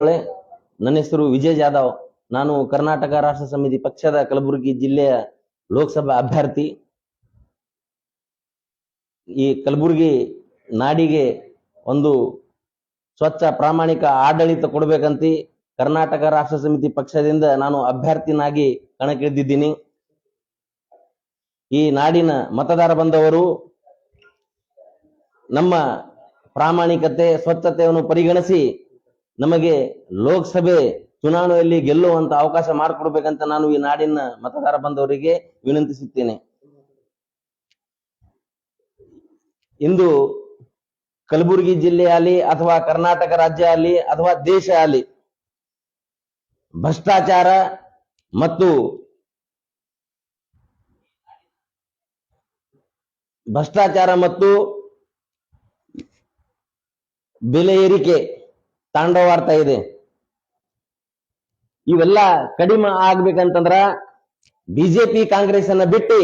ನನ್ನ ಹೆಸರು ವಿಜಯ್ ಜಾಧವ್. ನಾನು ಕರ್ನಾಟಕ ರಾಷ್ಟ್ರ ಸಮಿತಿ ಪಕ್ಷದ ಕಲಬುರಗಿ ಜಿಲ್ಲೆಯ ಲೋಕಸಭಾ ಅಭ್ಯರ್ಥಿ. ಈ ಕಲಬುರಗಿ ನಾಡಿಗೆ ಒಂದು ಸ್ವಚ್ಛ ಪ್ರಾಮಾಣಿಕ ಆಡಳಿತ ಕೊಡ್ಬೇಕಂತ ಕರ್ನಾಟಕ ರಾಷ್ಟ್ರ ಸಮಿತಿ ಪಕ್ಷದಿಂದ ನಾನು ಅಭ್ಯರ್ಥಿನಾಗಿ ಕಣಕ್ಕಿಳಿದಿದ್ದೀನಿ. ಈ ನಾಡಿನ ಮತದಾರ ಬಂದವರು ನಮ್ಮ ಪ್ರಾಮಾಣಿಕತೆ, ಸ್ವಚ್ಛತೆಯನ್ನು ಪರಿಗಣಿಸಿ ನಮಗೆ ಲೋಕಸಭೆ ಚುನಾವಣೆಯಲ್ಲಿ ಗೆಲ್ಲುವಂತ ಅವಕಾಶ ಮಾಡಿಕೊಡ್ಬೇಕಂತ ನಾನು ಈ ನಾಡಿನ ಮತದಾರ ಬಂದವರಿಗೆ ವಿನಂತಿಸುತ್ತೇನೆ. ಇಂದು ಕಲಬುರಗಿ ಜಿಲ್ಲೆಯಲ್ಲಿ ಅಥವಾ ಕರ್ನಾಟಕ ರಾಜ್ಯ ಆಗಲಿ ಅಥವಾ ದೇಶ ಆಗಲಿ ಭ್ರಷ್ಟಾಚಾರ ಮತ್ತು ಭ್ರಷ್ಟಾಚಾರ ಮತ್ತು ಬೆಲೆ ಏರಿಕೆ ತಾಂಡವಾಡ್ತಾ ಇದೆ. ಇವೆಲ್ಲ ಕಡಿಮೆ ಆಗ್ಬೇಕಂತಂದ್ರ ಬಿಜೆಪಿ ಕಾಂಗ್ರೆಸ್ ಅನ್ನ ಬಿಟ್ಟು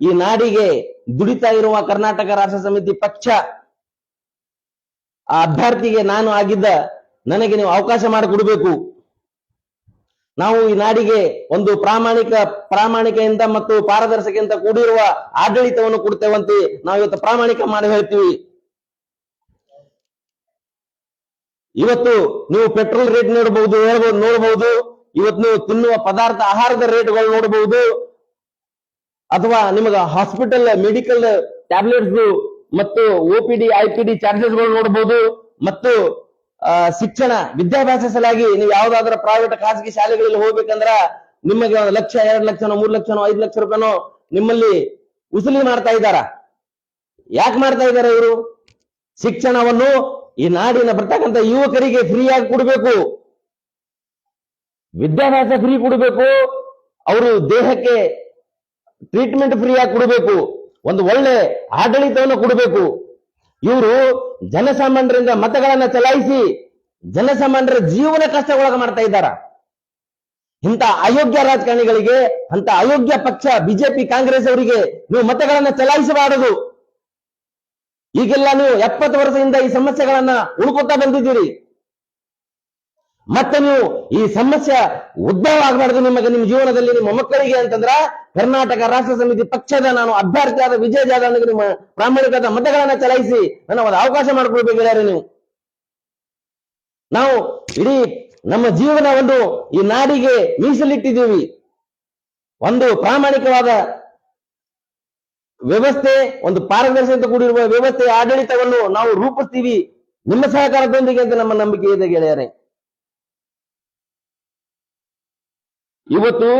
ಈ ನಾಡಿಗೆ ದುಡಿತಾ ಇರುವ ಕರ್ನಾಟಕ ರಾಷ್ಟ್ರ ಸಮಿತಿ ಪಕ್ಷ, ಆ ಅಭ್ಯರ್ಥಿಗೆ ನಾನು ಆಗಿದ್ದ ನನಗೆ ನೀವು ಅವಕಾಶ ಮಾಡಿಕೊಡ್ಬೇಕು. ನಾವು ಈ ನಾಡಿಗೆ ಒಂದು ಪ್ರಾಮಾಣಿಕ, ಪ್ರಾಮಾಣಿಕೆಯಿಂದ ಮತ್ತು ಪಾರದರ್ಶಕೆಯಿಂದ ಕೂಡಿರುವ ಆಡಳಿತವನ್ನು ಕೊಡ್ತೇವಂತೆ ನಾವು ಇವತ್ತು ಪ್ರಾಮಾಣಿಕ ಮಾಡಿ ಹೇಳ್ತೀವಿ. ಇವತ್ತು ನೀವು ಪೆಟ್ರೋಲ್ ರೇಟ್ ನೋಡಬಹುದು, ಹೇಳ್ಬೋದು, ನೋಡಬಹುದು. ಇವತ್ತು ನೀವು ತಿನ್ನುವ ಪದಾರ್ಥ ಆಹಾರದ ರೇಟ್ಗಳು ನೋಡಬಹುದು. ಅಥವಾ ನಿಮಗೆ ಹಾಸ್ಪಿಟಲ್ ಮೆಡಿಕಲ್ ಟ್ಯಾಬ್ಲೆಟ್ಸ್ ಮತ್ತು O P D I P D ಚಾರ್ಜಸ್ಗಳು ನೋಡಬಹುದು ಮತ್ತು ಶಿಕ್ಷಣ ವಿದ್ಯಾಭ್ಯಾಸ ಸಲಾಗಿ ನೀವು ಯಾವ್ದಾದ್ರ ಪ್ರೈವೇಟ್ ಖಾಸಗಿ ಶಾಲೆಗಳಲ್ಲಿ ಹೋಗ್ಬೇಕಂದ್ರ ನಿಮಗೆ ಒಂದು ಲಕ್ಷ, ಎರಡು ಲಕ್ಷನೋ, ಮೂರು ಲಕ್ಷನೋ, ಐದು ಲಕ್ಷ ರೂಪಾಯಿನೋ ನಿಮ್ಮಲ್ಲಿ ಉಸುಲಿ ಮಾಡ್ತಾ ಇದ್ದಾರ? ಯಾಕೆ ಮಾಡ್ತಾ ಇದ್ದಾರೆ ಇವರು? ಶಿಕ್ಷಣವನ್ನು ಈ ನಾಡಿನ ಬರ್ತಕ್ಕಂಥ ಯುವಕರಿಗೆ ಫ್ರೀಯಾಗಿ ಕೊಡಬೇಕು. ವಿದ್ಯಾಭ್ಯಾಸ ಫ್ರೀ ಕೊಡಬೇಕು. ಅವರು ದೇಹಕ್ಕೆ ಟ್ರೀಟ್ಮೆಂಟ್ ಫ್ರೀಯಾಗಿ ಕೊಡಬೇಕು. ಒಂದು ಒಳ್ಳೆ ಆಡಳಿತವನ್ನು ಕೊಡಬೇಕು. ಇವರು ಜನಸಾಮಾನ್ಯರಿಂದ ಮತಗಳನ್ನ ಚಲಾಯಿಸಿ ಜನಸಾಮಾನ್ಯರ ಜೀವನ ಕಷ್ಟಗೊಳಗ ಮಾಡ್ತಾ ಇದ್ದಾರ. ಇಂಥ ಅಯೋಗ್ಯ ರಾಜಕಾರಣಿಗಳಿಗೆ ಅಂತ ಅಯೋಗ್ಯ ಪಕ್ಷ, ಬಿಜೆಪಿ, ಕಾಂಗ್ರೆಸ್ ಅವರಿಗೆ ನೀವು ಮತಗಳನ್ನ ಚಲಾಯಿಸಬಾರದು. ಈಗೆಲ್ಲ ನೀವು ಎಪ್ಪತ್ತು ವರ್ಷದಿಂದ ಈ ಸಮಸ್ಯೆಗಳನ್ನ ಉಳ್ಕೊತಾ ಬಂದಿದ್ದೀರಿ. ಮತ್ತೆ ನೀವು ಈ ಸಮಸ್ಯೆ ಉದ್ಭವ ಆಗಬಾರ್ದು ನಿಮಗೆ ನಿಮ್ಮ ಜೀವನದಲ್ಲಿ ನಿಮ್ಮ ಮಕ್ಕಳಿಗೆ ಅಂತಂದ್ರ ಕರ್ನಾಟಕ ರಾಷ್ಟ್ರ ಸಮಿತಿ ಪಕ್ಷದ ನಾನು ಅಭ್ಯರ್ಥಿಯಾದ ವಿಜಯ ಜಾಧವ್ನಿಗೆ ನಿಮ್ಮ ಪ್ರಾಮಾಣಿಕದ ಮತಗಳನ್ನ ಚಲಾಯಿಸಿ ನನ್ನ ಒಂದು ಅವಕಾಶ ಮಾಡಿಕೊಳ್ಬೇಕಿದ್ದಾರೆ ನೀವು. ನಾವು ಇಡೀ ನಮ್ಮ ಜೀವನ ಒಂದು ಈ ನಾಡಿಗೆ ಮೀಸಲಿಟ್ಟಿದ್ದೀವಿ. ಒಂದು ಪ್ರಾಮಾಣಿಕವಾದ ವ್ಯವಸ್ಥೆ, ಒಂದು ಪಾರದರ್ಶಕತೆ ಕೂಡಿರುವ ವ್ಯವಸ್ಥೆ ಆಡಳಿತವನ್ನು ನಾವು ರೂಪಿಸ್ತೀವಿ. ನಿಮ್ಮ ಸಹಕಾರದೊಂದಿಗೆ ಅಂತ ನಮ್ಮ ನಂಬಿಕೆ ಇದೆ ಗೆಳೆಯರೆ. ಇವತ್ತು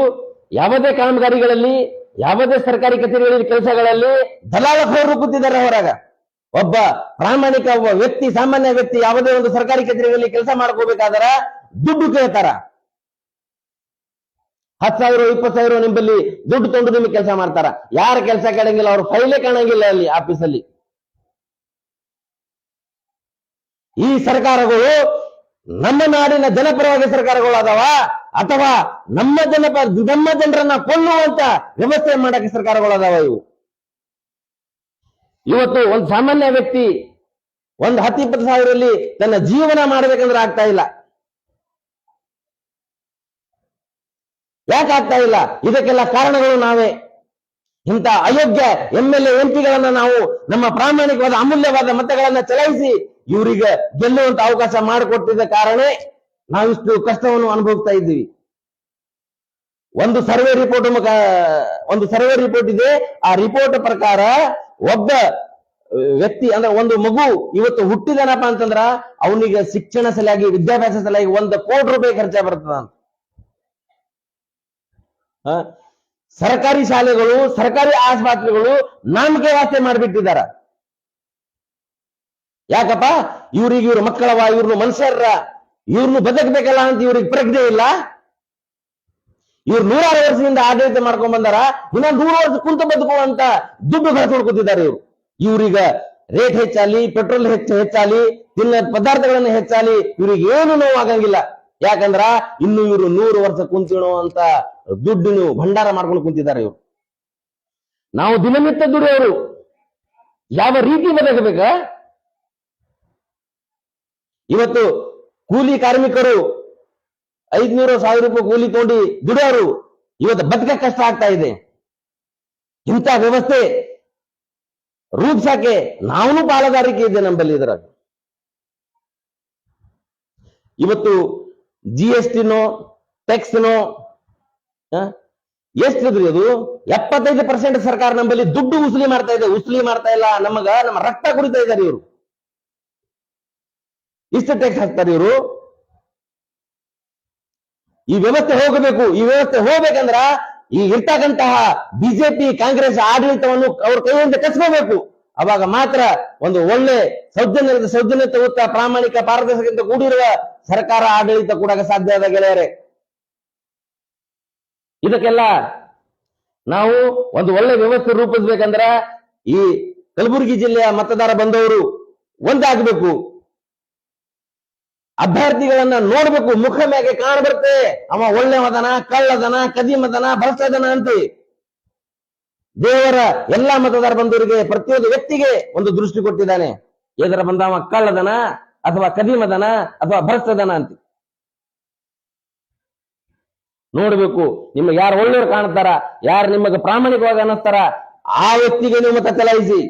ಯಾವುದೇ ಕಾಮಗಾರಿಗಳಲ್ಲಿ, ಯಾವುದೇ ಸರ್ಕಾರಿ ಕಚೇರಿಗಳಲ್ಲಿ, ಕೆಲಸಗಳಲ್ಲಿ ದಲಾಲಕರು ರೂಪುತ್ತಿದ್ದಾರೆ ಹೊರಗ. ಒಬ್ಬ ಪ್ರಾಮಾಣಿಕ ಒಬ್ಬ ವ್ಯಕ್ತಿ, ಸಾಮಾನ್ಯ ವ್ಯಕ್ತಿ ಯಾವುದೇ ಒಂದು ಸರ್ಕಾರಿ ಕಚೇರಿಗಳಲ್ಲಿ ಕೆಲಸ ಮಾಡ್ಕೋಬೇಕಾದ್ರ ದುಡ್ಡು ಕೇಳ್ತಾರ. ಹತ್ತು ಸಾವಿರ ಇಪ್ಪತ್ತು ಸಾವಿರ ನಿಮ್ಮಲ್ಲಿ ದುಡ್ಡು ತೊಂದು ನಿಮಗೆ ಕೆಲಸ ಮಾಡ್ತಾರ. ಯಾರ ಕೆಲಸ ಕೇಳಂಗಿಲ್ಲ, ಅವ್ರ ಫೈಲೇ ಕಾಣಂಗಿಲ್ಲ ಅಲ್ಲಿ ಆಫೀಸಲ್ಲಿ ಈ ಸರ್ಕಾರಗಳು ನಮ್ಮ ನಾಡಿನ ಜನಪರವಾಗಿ ಸರ್ಕಾರಗಳು ಅದಾವ ಅಥವಾ ನಮ್ಮ ಜನಪ ನಮ್ಮ ಜನರನ್ನ ಕೊಲ್ಲುವಂತ ವ್ಯವಸ್ಥೆ ಮಾಡಕ್ಕೆ ಸರ್ಕಾರಗಳು ಅದಾವ ಇವು. ಇವತ್ತು ಒಂದು ಸಾಮಾನ್ಯ ವ್ಯಕ್ತಿ ಒಂದು ಹತ್ತು ಇಪ್ಪತ್ತು ಸಾವಿರಲ್ಲಿ ತನ್ನ ಜೀವನ ಮಾಡ್ಬೇಕಂದ್ರೆ ಆಗ್ತಾ ಇಲ್ಲ. ಯಾಕೆ ಆಗ್ತಾ ಇಲ್ಲ? ಇದಕ್ಕೆಲ್ಲ ಕಾರಣಗಳು ನಾವೇ. ಇಂಥ ಅಯೋಗ್ಯ ಎಂ ಎಲ್ ಎಂ ನಾವು ನಮ್ಮ ಪ್ರಾಮಾಣಿಕವಾದ, ಅಮೂಲ್ಯವಾದ ಮತಗಳನ್ನ ಚಲಾಯಿಸಿ ಇವರಿಗೆ ಗೆಲ್ಲುವಂತ ಅವಕಾಶ ಮಾಡಿಕೊಟ್ಟಿದ್ದ ಕಾರಣ ನಾವಿಷ್ಟು ಕಷ್ಟವನ್ನು ಅನುಭವಿಸ್ತಾ ಇದ್ದೀವಿ. ಒಂದು ಸರ್ವೆ ರಿಪೋರ್ಟ್ ಒಂದು ಸರ್ವೆ ರಿಪೋರ್ಟ್ ಇದೆ. ಆ ರಿಪೋರ್ಟ್ ಪ್ರಕಾರ ಒಬ್ಬ ವ್ಯಕ್ತಿ, ಅಂದ್ರೆ ಒಂದು ಮಗು ಇವತ್ತು ಹುಟ್ಟಿದನಪ್ಪ ಅಂತಂದ್ರ ಅವನಿಗೆ ಶಿಕ್ಷಣ ಸಲುವಾಗಿ, ವಿದ್ಯಾಭ್ಯಾಸ ಸಲುವಾಗಿ ಒಂದು ಕೋಟಿ ರೂಪಾಯಿ ಖರ್ಚ ಬರ್ತದ ಅಂತ ಸರ್ಕಾರಿ ಶಾಲೆಗಳು, ಸರ್ಕಾರಿ ಆಸ್ಪತ್ರೆಗಳು ನಾಮಕೆ ವಾಸ್ತೆ ಮಾಡಿಬಿಟ್ಟಿದ್ದಾರೆ. ಯಾಕಪ್ಪ? ಇವ್ರಿಗೆ ಇವ್ರ ಮಕ್ಕಳವ ಇವ್ರನ್ನ ಮನುಷ್ಯರ ಇವ್ರನ್ನು ಬದುಕಬೇಕಲ್ಲ ಅಂತ ಇವ್ರಿಗೆ ಪ್ರಜ್ಞೆ ಇಲ್ಲ. ಇವ್ರು ನೂರಾರು ವರ್ಷದಿಂದ ಆಡಳಿತ ಮಾಡ್ಕೊಂಡ್ ಬಂದಾರ ಇನ್ನ ನೂರು ವರ್ಷ ಕುಂತ ಬದುಕುವಂತ ದುಡ್ಡು ಗಳಿಸ್ಕೊಡ್ಕೊತಿದ್ದಾರೆ ಇವ್ರು. ಇವ್ರೀಗ ರೇಟ್ ಹೆಚ್ಚಾಲಿ ಪೆಟ್ರೋಲ್ ಹೆಚ್ಚು ಹೆಚ್ಚಾಲಿ ತಿನ್ನ ಪದಾರ್ಥಗಳನ್ನ ಹೆಚ್ಚಾಲಿ ಇವ್ರಿಗೆ ಏನು ನೋವು ಆಗಂಗಿಲ್ಲ ಯಾಕಂದ್ರ ಇನ್ನು ಇವರು ನೂರು ವರ್ಷ ಕುಂತಿಣೋ ಅಂತ ದುಡ್ಡಿನ ಭಂಡಾರ ಮಾಡ್ಕೊಂಡು ಕುಂತಿದ್ದಾರೆ ಇವರು. ನಾವು ದಿನನಿತ್ಯ ದುಡಿಯೋರು ಯಾವ ರೀತಿ ಬದಕಬೇಕ? ಇವತ್ತು ಕೂಲಿ ಕಾರ್ಮಿಕರು ಐದ್ನೂರು ಸಾವಿರ ರೂಪಾಯಿ ಕೂಲಿ ತಗೊಂಡು ದುಡಿಯೋರು ಇವತ್ತು ಬದುಕ ಕಷ್ಟ ಆಗ್ತಾ ಇದೆ. ಇಂಥ ವ್ಯವಸ್ಥೆ ರೂಪಿಸಕ್ಕೆ ನಾವು ಪಾಲುದಾರಿಕೆ ಇದೆ ನಮ್ಮಲ್ಲಿ ಇದರ ಇವತ್ತು ಜಿ ಎಸ್ ಟಿನೋ ಟ್ಯಾಕ್ಸ್ನೋ ಎಷ್ಟಿದ್ರಿ ಅದು? ಎಪ್ಪತ್ತೈದು ಪರ್ಸೆಂಟ್ ಸರ್ಕಾರ ನಮ್ಮಲ್ಲಿ ದುಡ್ಡು ಉಸುಲಿ ಮಾಡ್ತಾ ಇದೆ, ಉಸುಲಿ ಮಾಡ್ತಾ ಇಲ್ಲ, ನಮಗ ನಮ್ಮ ರಕ್ತ ಕುಡಿತಾ ಇದ್ದಾರೆ ಇವರು. ಇಷ್ಟು ಟ್ಯಾಕ್ಸ್ ಹಾಕ್ತಾರೆ ಇವರು. ಈ ವ್ಯವಸ್ಥೆ ಹೋಗಬೇಕು, ಈ ವ್ಯವಸ್ಥೆ ಹೋಗ್ಬೇಕಂದ್ರ ಈ ಇರ್ತಕ್ಕಂತಹ ಬಿಜೆಪಿ ಕಾಂಗ್ರೆಸ್ ಆಡಳಿತವನ್ನು ಅವ್ರ ಕೈಯಿಂದ ಕಸ್ಕೋಬೇಕು. ಅವಾಗ ಮಾತ್ರ ಒಂದು ಒಳ್ಳೆ ಸೌಜನ್ಯದ ಸೌಜನ್ಯಯುತ ಪ್ರಾಮಾಣಿಕ ಪಾರದರ್ಶಕತೆ ಕೂಡಿರುವ ಸರ್ಕಾರ ಆಡಳಿತ ಕೂಡ ಸಾಧ್ಯ ಆದ ಗೆಳೆಯರೆ. ಇದಕ್ಕೆಲ್ಲ ನಾವು ಒಂದು ಒಳ್ಳೆ ವ್ಯವಸ್ಥೆ ರೂಪಿಸ್ಬೇಕಂದ್ರ ಈ ಕಲಬುರಗಿ ಜಿಲ್ಲೆಯ ಮತದಾರ ಬಂದವರು ಒಂದಾಗಬೇಕು. ಅಭ್ಯರ್ಥಿಗಳನ್ನ ನೋಡ್ಬೇಕು, ಮುಖ ಮ್ಯಾಗೆ ಕಾಣಬರುತ್ತೆ ಅವ ಒಳ್ಳೆವದನ ಕಳ್ಳದನ ಕದಿಮದನ ಭ್ರಷ್ಟದನ ಅಂತ. ದೇವರ ಎಲ್ಲಾ ಮತದಾರ ಬಂಧುವರಿಗೆ ಪ್ರತಿಯೊಂದು ವ್ಯಕ್ತಿಗೆ ಒಂದು ದೃಷ್ಟಿ ಕೊಟ್ಟಿದ್ದಾನೆ. ಎದರ ಬಂದವ ಕಳ್ಳದನ ಅಥವಾ ಕದಿಮದನ ಅಥವಾ ಭ್ರಷ್ಟದನ ಅಂತ. ನೋಡ್ಬೇಕು. ನಿಮಗೆ ಯಾರು ಒಳ್ಳೆಯವರು ಕಾಣ್ತಾರ ಯಾರು ನಿಮಗೆ ಪ್ರಾಮಾಣಿಕವಾಗಿ ಅನ್ನಿಸ್ತಾರ, ಆ ವ್ಯಕ್ತಿಗೆ ನೀವು ಮತ ಚಲಾಯಿಸಿ.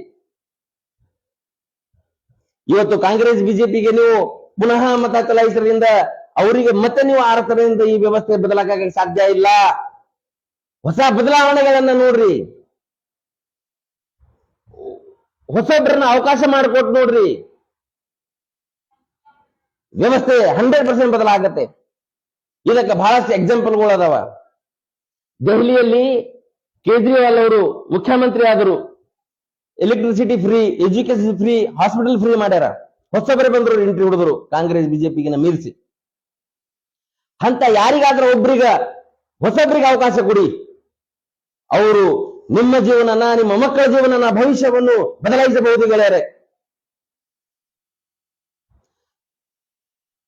ಇವತ್ತು ಕಾಂಗ್ರೆಸ್, ಬಿಜೆಪಿಗೆ ನೀವು ಪುನಃ ಮತ ಚಲಾಯಿಸಿದ್ರಿಂದ ಅವರಿಗೆ ಮತ್ತೆ ನೀವು ಆರತರದಿಂದ ಈ ವ್ಯವಸ್ಥೆ ಬದಲಾಗಕ್ಕೆ ಸಾಧ್ಯ ಇಲ್ಲ. ಹೊಸ ಬದಲಾವಣೆಗಳನ್ನ ನೋಡ್ರಿ. ಹೊಸಬ್ರನ್ನ ಅವಕಾಶ ಮಾಡಿಕೊಟ್ಟು ನೋಡ್ರಿ. ವ್ಯವಸ್ಥೆ ಹಂಡ್ರೆಡ್ ಪರ್ಸೆಂಟ್ ಬದಲಾಗತ್ತೆ. ಇದಕ್ಕೆ ಬಹಳಷ್ಟು ಎಕ್ಸಾಂಪಲ್ಗಳು ಅದಾವ ದೆಹಲಿಯಲ್ಲಿ ಕೇಜ್ರಿವಾಲ್ ಅವರು ಮುಖ್ಯಮಂತ್ರಿ ಆದರು. Electricity free education free hospital free ಮಾಡ್ಯಾರ. ಹೊಸಬರೇ ಬಂದ್ರು ಎಂಟ್ರಿ ಹೊಡೆದ್ರು. ಕಾಂಗ್ರೆಸ್ ಬಿಜೆಪಿಗಿನ ಮೀರಿಸಿ. ಅಂತ ಯಾರಿಗಾದ್ರೂ ಒಬ್ರಿಗ ಹೊಸಬ್ರಿಗೆ ಅವಕಾಶ ಕೊಡಿ. ಅವರು ನಿಮ್ಮ ಜೀವನನ, ನಿಮ್ಮ ಮಕ್ಕಳ ಜೀವನನ, ಭವಿಷ್ಯವನ್ನು ಬದಲಾಯಿಸಬಹುದು ಗೆಳೆಯರೆ.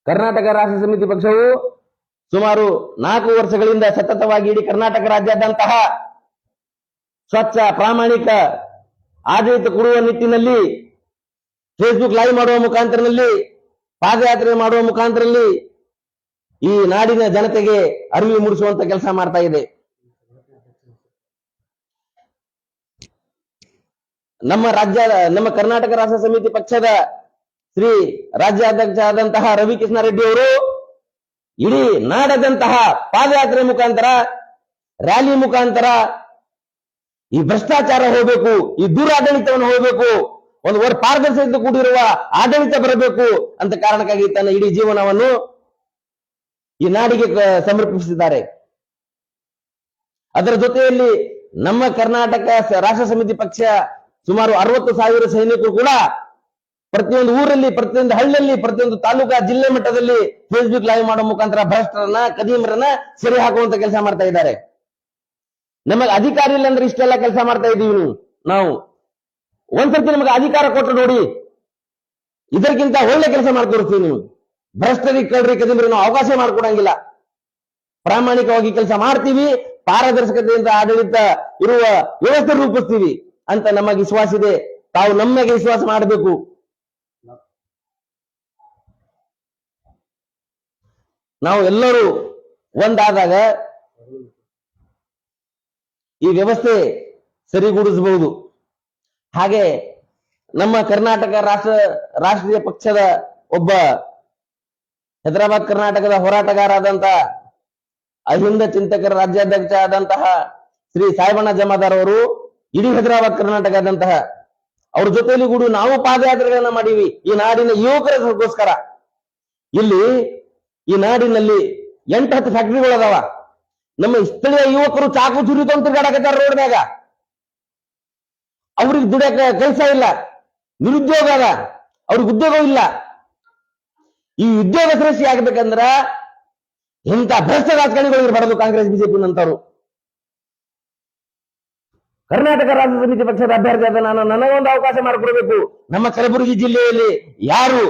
ಕರ್ನಾಟಕ ರಾಷ್ಟ್ರ ಸಮಿತಿ ಪಕ್ಷವು ಸುಮಾರು ನಾಲ್ಕು ವರ್ಷಗಳಿಂದ ಸತತವಾಗಿ ಇಡೀ ಕರ್ನಾಟಕ ರಾಜ್ಯಾದ್ಯಂತಹ ಸ್ವಚ್ಛ, ಪ್ರಾಮಾಣಿಕ ಆಡಳಿತ ಕೊಡುವ ನಿಟ್ಟಿನಲ್ಲಿ ಫೇಸ್ಬುಕ್ ಲೈವ್ ಮಾಡುವ ಮುಖಾಂತರದಲ್ಲಿ, ಪಾದಯಾತ್ರೆ ಮಾಡುವ ಮುಖಾಂತರಲ್ಲಿ ಈ ನಾಡಿನ ಜನತೆಗೆ ಅರಿವು ಮೂಡಿಸುವಂತ ಕೆಲಸ ಮಾಡ್ತಾ ಇದೆ. ನಮ್ಮ ರಾಜ್ಯ, ನಮ್ಮ ಕರ್ನಾಟಕ ರಾಷ್ಟ್ರ ಸಮಿತಿ ಪಕ್ಷದ ಶ್ರೀ ರಾಜ್ಯಾಧ್ಯಕ್ಷ ಆದಂತಹ ರವಿ ಕೃಷ್ಣ ರೆಡ್ಡಿ ಅವರು ಇಡೀ ನಾಡದಂತಹ ಪಾದಯಾತ್ರೆ ಮುಖಾಂತರ, ರ್ಯಾಲಿ ಮುಖಾಂತರ ಈ ಭ್ರಷ್ಟಾಚಾರ ಹೋಗ್ಬೇಕು, ಈ ದುರಾಡಳಿತವನ್ನು ಹೋಗ್ಬೇಕು, ಒಂದು ವರ್ ಪಾರದರ್ಶಕತೆ ಕೂಡಿರುವ ಆಡಳಿತ ಬರಬೇಕು ಅಂತ ಕಾರಣಕ್ಕಾಗಿ ತನ್ನ ಇಡೀ ಜೀವನವನ್ನು ಈ ನಾಡಿಗೆ ಸಮರ್ಪಿಸಿದ್ದಾರೆ. ಅದರ ಜೊತೆಯಲ್ಲಿ ನಮ್ಮ ಕರ್ನಾಟಕ ರಾಷ್ಟ್ರ ಸಮಿತಿ ಪಕ್ಷ ಸುಮಾರು ಅರವತ್ತು ಸಾವಿರ ಸೈನಿಕರು ಕೂಡ ಪ್ರತಿಯೊಂದು ಊರಲ್ಲಿ, ಪ್ರತಿಯೊಂದು ಹಳ್ಳಿಯಲ್ಲಿ, ಪ್ರತಿಯೊಂದು ತಾಲೂಕಾ ಜಿಲ್ಲೆ ಮಟ್ಟದಲ್ಲಿ ಫೇಸ್ಬುಕ್ ಲೈವ್ ಮಾಡೋ ಮುಖಾಂತರ ಭ್ರಷ್ಟರನ್ನ ಕದೀಮರನ್ನ ಸೆರೆ ಹಾಕುವಂತ ಕೆಲಸ ಮಾಡ್ತಾ ಇದ್ದಾರೆ. ನಮಗೆ ಅಧಿಕಾರ ಇಲ್ಲ ಅಂದ್ರೆ ಇಷ್ಟೆಲ್ಲ ಕೆಲಸ ಮಾಡ್ತಾ ಇದೀವಿ ನೀವು ಒಂದ್ಸರ್ತಿ ನಮಗೆ ಅಧಿಕಾರ ಕೊಟ್ಟು ನೋಡಿ, ಇದಕ್ಕಿಂತ ಒಳ್ಳೆ ಕೆಲಸ ಮಾಡಿ ನೀವು. ಭ್ರಷ್ಟರಿಗೆ ಕಳ್ರಿ ಕದಿಮರಿಗೆ ನಾವು ಅವಕಾಶ ಮಾಡಿಕೊಡಂಗಿಲ್ಲ. ಪ್ರಾಮಾಣಿಕವಾಗಿ ಕೆಲಸ ಮಾಡ್ತೀವಿ, ಪಾರದರ್ಶಕತೆಯಿಂದ ಆಡಳಿತ ಇರುವ ವ್ಯವಸ್ಥೆ ರೂಪಿಸ್ತೀವಿ ಅಂತ ನಮಗೆ ವಿಶ್ವಾಸ ಇದೆ. ತಾವು ನಮಗೆ ವಿಶ್ವಾಸ ಮಾಡಬೇಕು. ನಾವು ಎಲ್ಲರೂ ಒಂದಾದಾಗ ಈ ವ್ಯವಸ್ಥೆ ಸರಿಗೂಡಿಸಬಹುದು. ಹಾಗೆ ನಮ್ಮ ಕರ್ನಾಟಕ ರಾಷ್ಟ್ರ, ರಾಷ್ಟ್ರೀಯ ಪಕ್ಷದ ಒಬ್ಬ ಹೈದರಾಬಾದ್, ಕರ್ನಾಟಕದ ಹೋರಾಟಗಾರಾದಂತಹ ಅಹಿಂದ ಚಿಂತಕರ ರಾಜ್ಯಾಧ್ಯಕ್ಷ ಆದಂತಹ ಶ್ರೀ ಸಾಯಿಬಣ್ಣ ಜಮಾದಾರ್ ಅವರು, ಇಡೀ ಹೈದರಾಬಾದ್ ಕರ್ನಾಟಕದಂತಹ ಅವ್ರ ಜೊತೆಯಲ್ಲಿ ಕೂಡ ನಾವು ಪಾದಯಾತ್ರೆಗಳನ್ನ ಮಾಡೀವಿ. ಈ ನಾಡಿನ ಯುವಕರಿಗೋಸ್ಕರ ಇಲ್ಲಿ ಈ ನಾಡಿನಲ್ಲಿ ಎಂಟು ಹತ್ತು ಫ್ಯಾಕ್ಟ್ರಿಗಳು ಅದಾವ ನಮ್ಮ ಸ್ಥಳೀಯ ಯುವಕರು ಚಾಕು ಚುರಿ ತಿರ್ಗಾಡಕತ್ತಾರ ರೋಡ್ನ್ಯಾಗ ಅವ್ರಿಗೆ ದುಡಿಯಕ ಕೆಲಸ ಇಲ್ಲ. ನಿರುದ್ಯೋಗ ಅದ. ಅವ್ರಿಗೆ ಉದ್ಯೋಗ ಇಲ್ಲ. ಈ ಉದ್ಯೋಗ ಸೃಷ್ಟಿ ಆಗ್ಬೇಕಂದ್ರ ಇಂಥ ಭ್ರಷ್ಟ ರಾಜಕಾರಣಿಗಳು ಇರಬಾರದು ಕಾಂಗ್ರೆಸ್, ಬಿಜೆಪಿ ನಂತರು ಕರ್ನಾಟಕ ರಾಜ್ಯ ಸಮಿತಿ ಪಕ್ಷದ ಅಭ್ಯರ್ಥಿ ಆದ ನಾನು ನನಗೊಂದು ಅವಕಾಶ ಮಾಡಿಕೊಡ್ಬೇಕು. ನಮ್ಮ ಕಲಬುರಗಿ ಜಿಲ್ಲೆಯಲ್ಲಿ ಯಾರು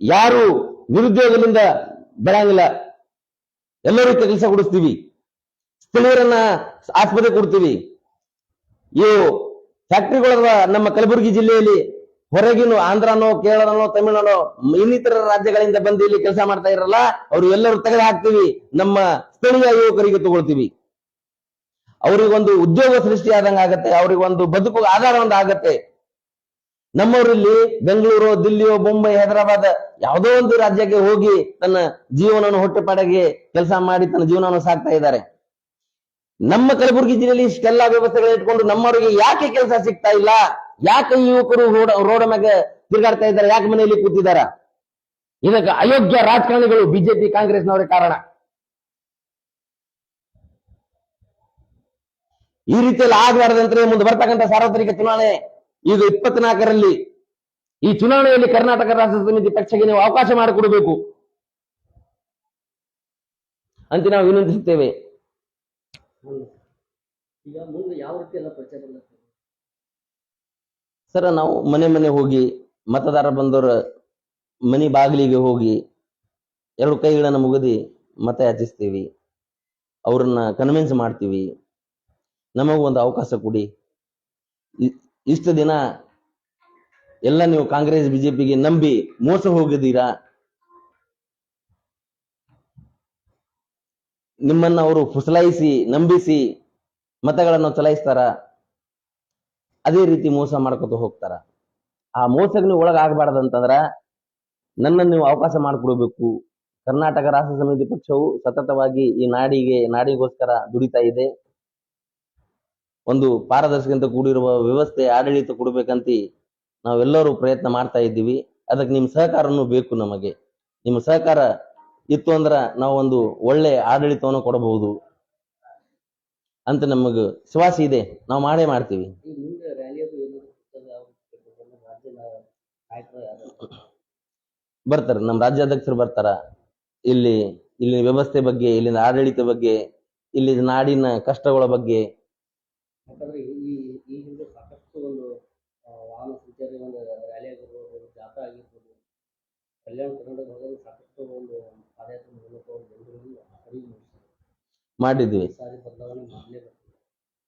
ಯಾರು ನಿರುದ್ಯೋಗದಿಂದ ಬರಂಗಿಲ್ಲ. ಎಲ್ಲರೂ ಕೆಲಸ ಕೊಡಿಸ್ತೀವಿ ಸ್ಥಳೀಯರನ್ನ ಆಸ್ಪತ್ರೆ ಕೊಡ್ತೀವಿ. ಇವು ಫ್ಯಾಕ್ಟರಿಗಳ ನಮ್ಮ ಕಲಬುರಗಿ ಜಿಲ್ಲೆಯಲ್ಲಿ ಹೊರಗಿನ ಆಂಧ್ರನೋ, ಕೇರಳನೋ, ತಮಿಳುನೋ, ಇನ್ನಿತರ ರಾಜ್ಯಗಳಿಂದ ಬಂದು ಇಲ್ಲಿ ಕೆಲಸ ಮಾಡ್ತಾ ಇರಲ್ಲ. ಅವರು ಎಲ್ಲರೂ ತೆಗೆದು ಹಾಕ್ತೀವಿ. ನಮ್ಮ ಸ್ಥಳೀಯ ಯುವಕರಿಗೆ ತಗೊಳ್ತೀವಿ. ಅವರಿಗೊಂದು ಉದ್ಯೋಗ ಸೃಷ್ಟಿ ಆದಂಗ ಆಗತ್ತೆ ಅವರಿಗೊಂದು ಬದುಕು ಆಧಾರ ಒಂದು ಆಗತ್ತೆ ನಮ್ಮವರಲ್ಲಿ ಬೆಂಗಳೂರು, ದಿಲ್ಲಿಯೋ ಬೊಂಬೈ ಹೈದರಾಬಾದ್ ಯಾವುದೋ ಒಂದು ರಾಜ್ಯಕ್ಕೆ ಹೋಗಿ ತನ್ನ ಜೀವನವನ್ನು ಹೊಟ್ಟೆಪಾಡಿಗೆ ಕೆಲಸ ಮಾಡಿ ತನ್ನ ಜೀವನವನ್ನು ಸಾಕ್ತಾ ಇದ್ದಾರೆ. ನಮ್ಮ ಕಲಬುರಗಿ ಜಿಲ್ಲೆಯಲ್ಲಿ ಇಷ್ಟೆಲ್ಲ ವ್ಯವಸ್ಥೆಗಳು ಇಟ್ಕೊಂಡು ನಮ್ಮವರಿಗೆ ಯಾಕೆ ಕೆಲಸ ಸಿಗ್ತಾ ಇಲ್ಲ? ಯಾಕೆ ಯುವಕರು ರೋಡ್ ರೋಡ್ ಮ್ಯಾಗ ತಿರುಗಾಡ್ತಾ ಇದ್ದಾರೆ? ಯಾಕೆ ಮನೆಯಲ್ಲಿ ಕೂತಿದ್ದಾರೆ? ಇದಕ್ಕೆ ಅಯೋಗ್ಯ ರಾಜಕಾರಣಿಗಳು ಬಿಜೆಪಿ, ಕಾಂಗ್ರೆಸ್ನವರೇ ಕಾರಣ. ಈ ರೀತಿಯಲ್ಲಿ ಆಗಬಾರದಂದ್ರೆ ಮುಂದೆ ಬರ್ತಕ್ಕಂಥ ಸಾರ್ವತ್ರಿಕ ಚುನಾವಣೆ ಈಗ ಇಪ್ಪತ್ನಾಲ್ಕರಲ್ಲಿ ಈ ಚುನಾವಣೆಯಲ್ಲಿ ಕರ್ನಾಟಕ ರಾಷ್ಟ್ರ ಸಮಿತಿ ಪಕ್ಷಕ್ಕೆ ನೀವು ಅವಕಾಶ ಮಾಡಿಕೊಡಬೇಕು. ಅಂತ ನಾವು ವಿನಂತಿಸುತ್ತೇವೆ. ಸರ್ ನಾವು ಮನೆ ಮನೆ ಹೋಗಿ ಮತದಾರ ಬಂದವರ ಮನೆ ಬಾಗಿಲಿಗೆ ಹೋಗಿ ಎರಡು ಕೈಗಳನ್ನು ಮುಗಿದಿ ಮತ ಯಾಚಿಸ್ತೀವಿ. ಅವ್ರನ್ನ ಕನ್ವಿನ್ಸ್ ಮಾಡ್ತೀವಿ. ನಮಗೂ ಒಂದು ಅವಕಾಶ ಕೊಡಿ. ಇಷ್ಟು ದಿನ ಎಲ್ಲ ನೀವು ಕಾಂಗ್ರೆಸ್, ಬಿಜೆಪಿಗೆ ನಂಬಿ ಮೋಸ ಹೋಗಿದ್ದೀರಾ? ನಿಮ್ಮನ್ನ ಅವರು ಫುಸಲಾಯಿಸಿ, ನಂಬಿಸಿ ಮತಗಳನ್ನು ಚಲಾಯಿಸ್ತಾರ? ಅದೇ ರೀತಿ ಮೋಸ ಮಾಡ್ಕೊತ ಹೋಗ್ತಾರ. ಆ ಮೋಸಕ್ಕೆ ನೀವು ಒಳಗಾಗಬಾರ್ದಂತಂದ್ರ ನನ್ನನ್ನು ನೀವು ಅವಕಾಶ ಮಾಡಿಕೊಡ್ಬೇಕು. ಕರ್ನಾಟಕ ರಾಷ್ಟ್ರ ಸಮಿತಿ ಪಕ್ಷವು ಸತತವಾಗಿ ಈ ನಾಡಿಗೆ, ನಾಡಿಗೋಸ್ಕರ ದುಡಿತಾ ಇದೆ. ಒಂದು ಪಾರದರ್ಶಕಂತ ಕೂಡಿರುವ ವ್ಯವಸ್ಥೆ ಆಡಳಿತ ಕೊಡಬೇಕಂತ ನಾವೆಲ್ಲರೂ ಪ್ರಯತ್ನ ಮಾಡ್ತಾ ಇದ್ದೀವಿ. ಅದಕ್ಕೆ ನಿಮ್ಮ ಸಹಕಾರನೂ ಬೇಕು ನಮಗೆ. ನಿಮ್ಮ ಸಹಕಾರ ಇತ್ತು ಅಂದ್ರ ನಾವು ಒಂದು ಒಳ್ಳೆ ಆಡಳಿತವನ್ನು ಕೊಡಬಹುದು ಅಂತ ನಮಗ ವಿಶ್ವಾಸ ಇದೆ. ನಾವು ಮಾಡೇ ಮಾಡ್ತೀವಿ. ಬರ್ತಾರೆ. ನಮ್ಮ ರಾಜ್ಯಾಧ್ಯಕ್ಷರು ಬರ್ತಾರ. ಇಲ್ಲಿ ಇಲ್ಲಿ ವ್ಯವಸ್ಥೆ ಬಗ್ಗೆ ಇಲ್ಲಿನ ಆಡಳಿತ ಬಗ್ಗೆ ಇಲ್ಲಿ ನಾಡಿನ ಕಷ್ಟಗಳ ಬಗ್ಗೆ. ಯಾಕಂದ್ರೆ ಈ ಈ- ಹಿಂದೆ ಸಾಕಷ್ಟು ಒಂದು ವಾಹನ ಸಂಚಾರಿ ಒಂದು ರ್ಯಾಲಿ ಆಗಿರ್ಬೋದು ಜಾಥಾ ಆಗಿರ್ಬೋದು ಕಲ್ಯಾಣ ಕರ್ನಾಟಕ ಭಾಗದಲ್ಲಿ ಸಾಕಷ್ಟು ಒಂದು ಪಾದಯಾತ್ರೆ ಮೂಲಕ ಒಂದು ಜನರಿಗೆ ಅರಿವು ಮೂಡಿಸಿದೆ ಮಾಡಿದ್ವಿ. ಸಾರಿ ಬದಲಾವಣೆ ಮಾಡಲೇಬೇಕು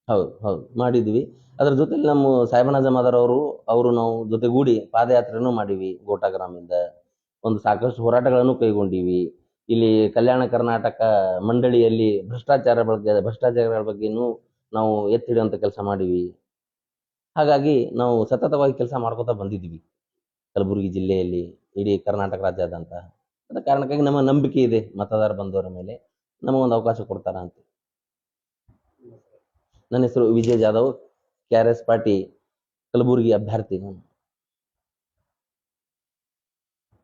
ಹೌದು ಹೌದು ಮಾಡಿದ್ವಿ. ಅದ್ರ ಜೊತೆಲಿ ನಮ್ಮ ಸಾಹೇಬನ ಜಮಾದಾರ್ ಅವರು ಅವರು ನಾವು ಜೊತೆಗೂಡಿ ಪಾದಯಾತ್ರೆನೂ ಮಾಡಿವಿ. ಗೋಟಾಗ್ರಾಮಿಂದ ಒಂದು ಸಾಕಷ್ಟು ಹೋರಾಟಗಳನ್ನು ಕೈಗೊಂಡಿವಿ. ಇಲ್ಲಿ ಕಲ್ಯಾಣ ಕರ್ನಾಟಕ ಮಂಡಳಿಯಲ್ಲಿ ಭ್ರಷ್ಟಾಚಾರ ಬಗ್ಗೆ ಭ್ರಷ್ಟಾಚಾರಗಳ ಬಗ್ಗೆನೂ ನಾವು ಎತ್ತಿ ಹಿಡಿಯುವಂಥ ಕೆಲಸ ಮಾಡೀವಿ ಹಾಗಾಗಿ ನಾವು ಸತತವಾಗಿ ಕೆಲಸ ಮಾಡ್ಕೋತಾ ಬಂದಿದ್ವಿ. ಕಲಬುರಗಿ ಜಿಲ್ಲೆಯಲ್ಲಿ, ಇಡೀ ಕರ್ನಾಟಕ ರಾಜ್ಯಾದ್ಯಂತ. ಅದ ಕಾರಣಕ್ಕಾಗಿ ನಮ್ಮ ನಂಬಿಕೆ ಇದೆ, ಮತದಾರ ಬಂದವರ ಮೇಲೆ. ನಮಗೊಂದು ಅವಕಾಶ ಕೊಡ್ತಾರ ಅಂತ. ನನ್ನ ಹೆಸರು Vijay Jadhav, K R S party Kalaburagi ಅಭ್ಯರ್ಥಿ ನಾನು.